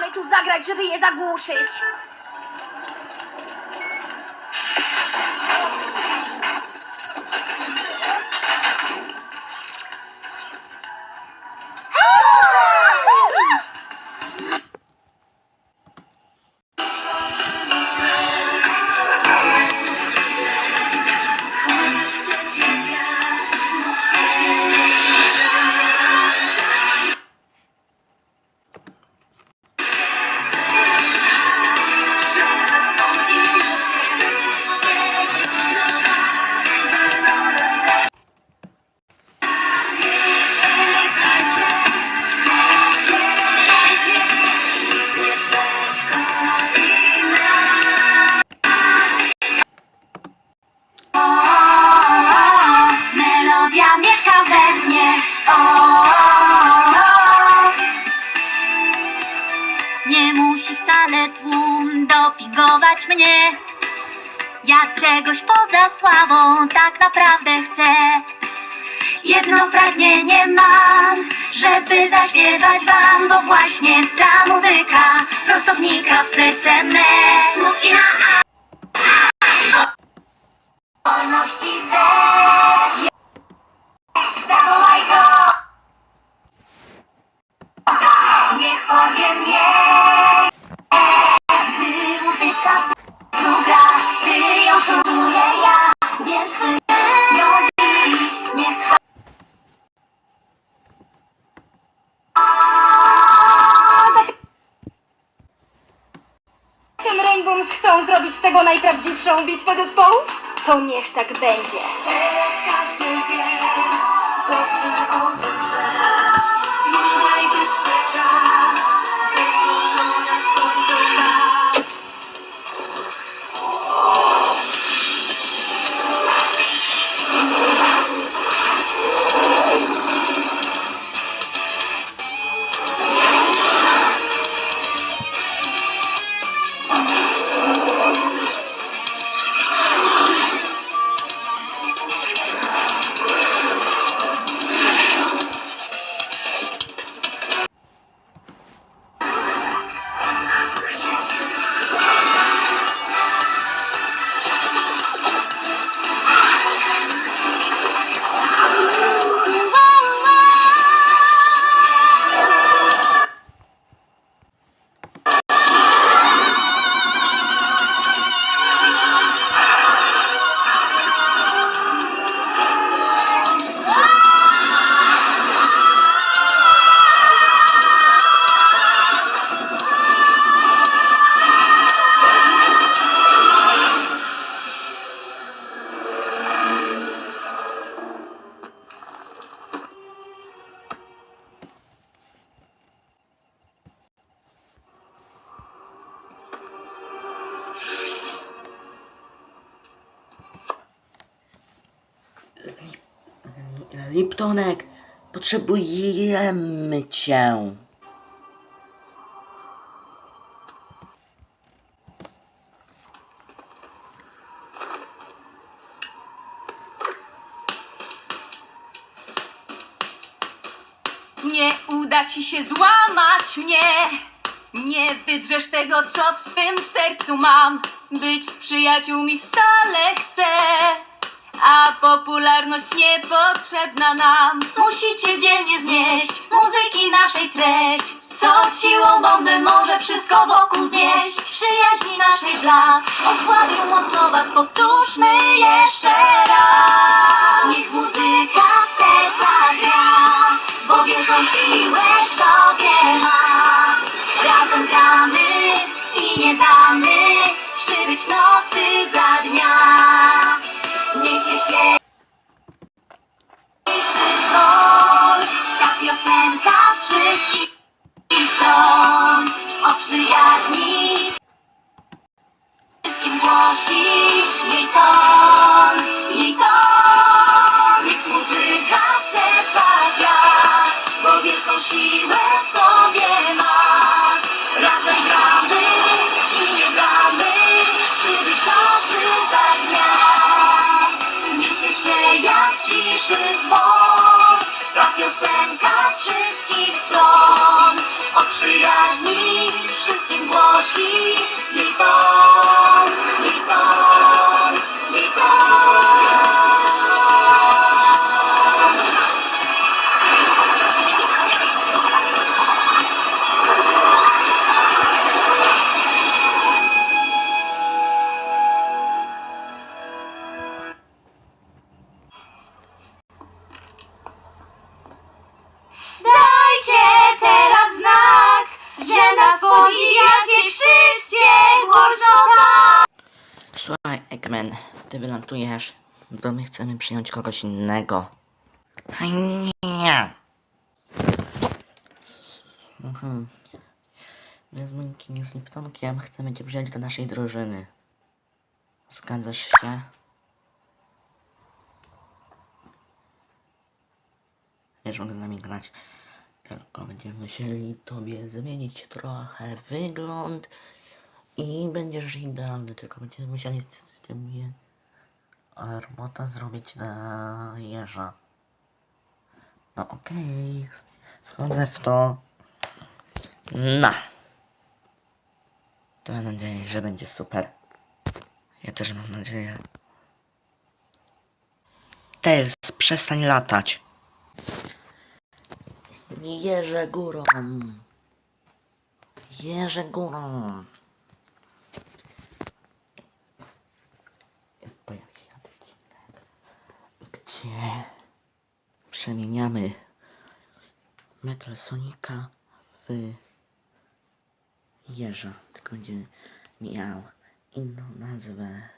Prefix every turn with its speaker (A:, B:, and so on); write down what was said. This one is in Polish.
A: mamy tu zagrać, żeby je zagłuszyć?
B: Nie musi wcale tłum dopingować mnie. Ja czegoś poza sławą tak naprawdę chcę. Jedno pragnienie mam, żeby zaśpiewać wam, bo właśnie ta muzyka prosto wnika w serce me. Znów i na a wolności ze
A: Chcą zrobić z tego najprawdziwszą bitwę zespołów? To niech tak będzie.
C: Liptonek, potrzebujemy cię.
D: Nie uda ci się złamać mnie. Nie wydrzesz tego, co w swym sercu mam. Być z przyjaciółmi stale chcę. A popularność niepotrzebna nam.
B: Musicie dzielnie znieść muzyki naszej treść Co z siłą bomby może wszystko wokół znieść? Przyjaźni naszej blask osłabił mocno was. Powtórzmy jeszcze raz. Niech muzyka w sercach gra Bo wielką siłę w sobie ma. Razem gramy i nie damy Przybyć nocy za dnia ta piosenka z wszystkich ciszy dzwon piosenka z wszystkich stron. O przyjaźni wszystkim głosi Lipon, Lipon,
C: ty wylatujesz, bo my chcemy przyjąć kogoś innego. Nie. Mhm. My z Monikiem i z Liptonkiem chcemy cię wziąć do naszej drużyny. Zgadzasz się? Wiesz, mogę z nami grać. Tylko będziemy musieli tobie zmienić trochę wygląd i będziesz idealny, tylko będziemy musieli z ciebie robota zrobić na jeża. No okej, wchodzę w to. No. To mam nadzieję, że będzie super. Ja też mam nadzieję. Tails, przestań latać. Jeże górą. Jeże górą. Przemieniamy Metal Sonika w jeża. Tylko będzie miał inną nazwę.